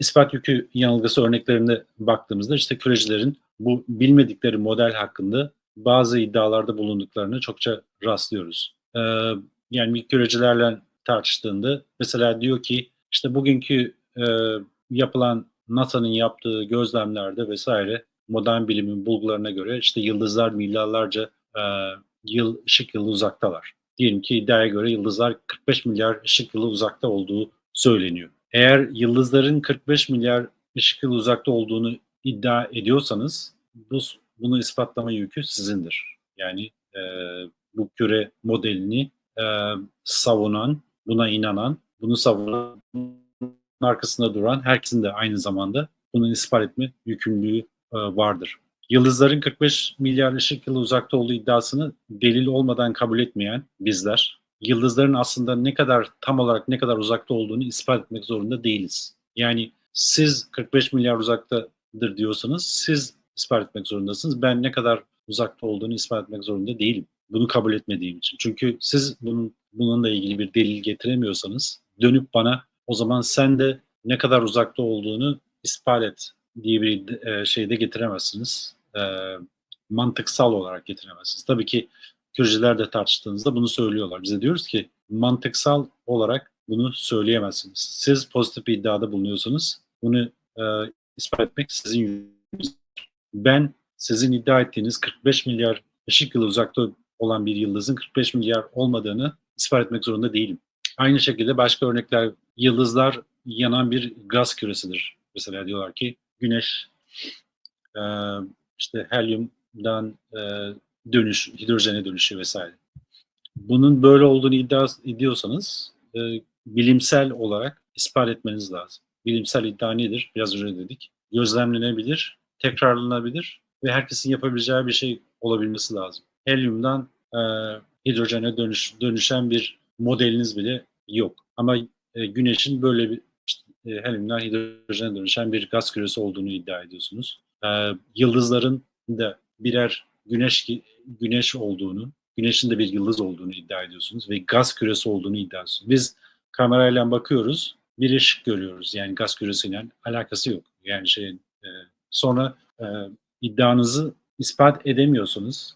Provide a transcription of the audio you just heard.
ispat yükü yanılgısı örneklerine baktığımızda işte kürecilerin bu bilmedikleri model hakkında bazı iddialarda bulunduklarını çokça rastlıyoruz. Ee, yani kürecilerle tartıştığında mesela diyor ki işte bugünkü e, yapılan NASA'nın yaptığı gözlemlerde vesaire modern bilimin bulgularına göre işte yıldızlar milyarlarca e, yıl ışık yılı uzaktalar. Diyelim ki iddiaya göre yıldızlar 45 milyar ışık yılı uzakta olduğu söyleniyor. Eğer yıldızların 45 milyar ışık yılı uzakta olduğunu iddia ediyorsanız bu, bunu ispatlama yükü sizindir. Yani e, bu küre modelini e, savunan, buna inanan, bunu savunan, arkasında duran herkesin de aynı zamanda bunu ispat etme yükümlülüğü e, vardır. Yıldızların 45 milyar ışık yılı uzakta olduğu iddiasını delil olmadan kabul etmeyen bizler, yıldızların aslında ne kadar tam olarak ne kadar uzakta olduğunu ispat etmek zorunda değiliz. Yani siz 45 milyar uzaktadır diyorsanız siz ispat etmek zorundasınız. Ben ne kadar uzakta olduğunu ispat etmek zorunda değilim. Bunu kabul etmediğim için. Çünkü siz bunun bununla ilgili bir delil getiremiyorsanız dönüp bana o zaman sen de ne kadar uzakta olduğunu ispat et diye bir e, şeyde getiremezsiniz. E, mantıksal olarak getiremezsiniz. Tabii ki Kürciler de tartıştığınızda bunu söylüyorlar. Bize diyoruz ki mantıksal olarak bunu söyleyemezsiniz. Siz pozitif bir iddiada bulunuyorsanız bunu e, ispat etmek sizin yükünüz. Ben sizin iddia ettiğiniz 45 milyar ışık yılı uzakta olan bir yıldızın 45 milyar olmadığını ispat etmek zorunda değilim. Aynı şekilde başka örnekler yıldızlar yanan bir gaz küresidir. Mesela diyorlar ki güneş e, işte helyumdan e, dönüş, hidrojene dönüşü vesaire. Bunun böyle olduğunu iddia ediyorsanız e, bilimsel olarak ispat etmeniz lazım. Bilimsel iddia nedir? Biraz önce dedik. Gözlemlenebilir, tekrarlanabilir ve herkesin yapabileceği bir şey olabilmesi lazım. Helyumdan e, hidrojene dönüş, dönüşen bir modeliniz bile yok. Ama e, güneşin böyle bir işte, e, helyumdan hidrojene dönüşen bir gaz küresi olduğunu iddia ediyorsunuz. E, yıldızların da birer güneş güneş olduğunu, güneşin de bir yıldız olduğunu iddia ediyorsunuz ve gaz küresi olduğunu iddia ediyorsunuz. Biz kamerayla bakıyoruz, bir ışık görüyoruz. Yani gaz küresiyle alakası yok. Yani şeyin e, sonra e, iddianızı ispat edemiyorsunuz.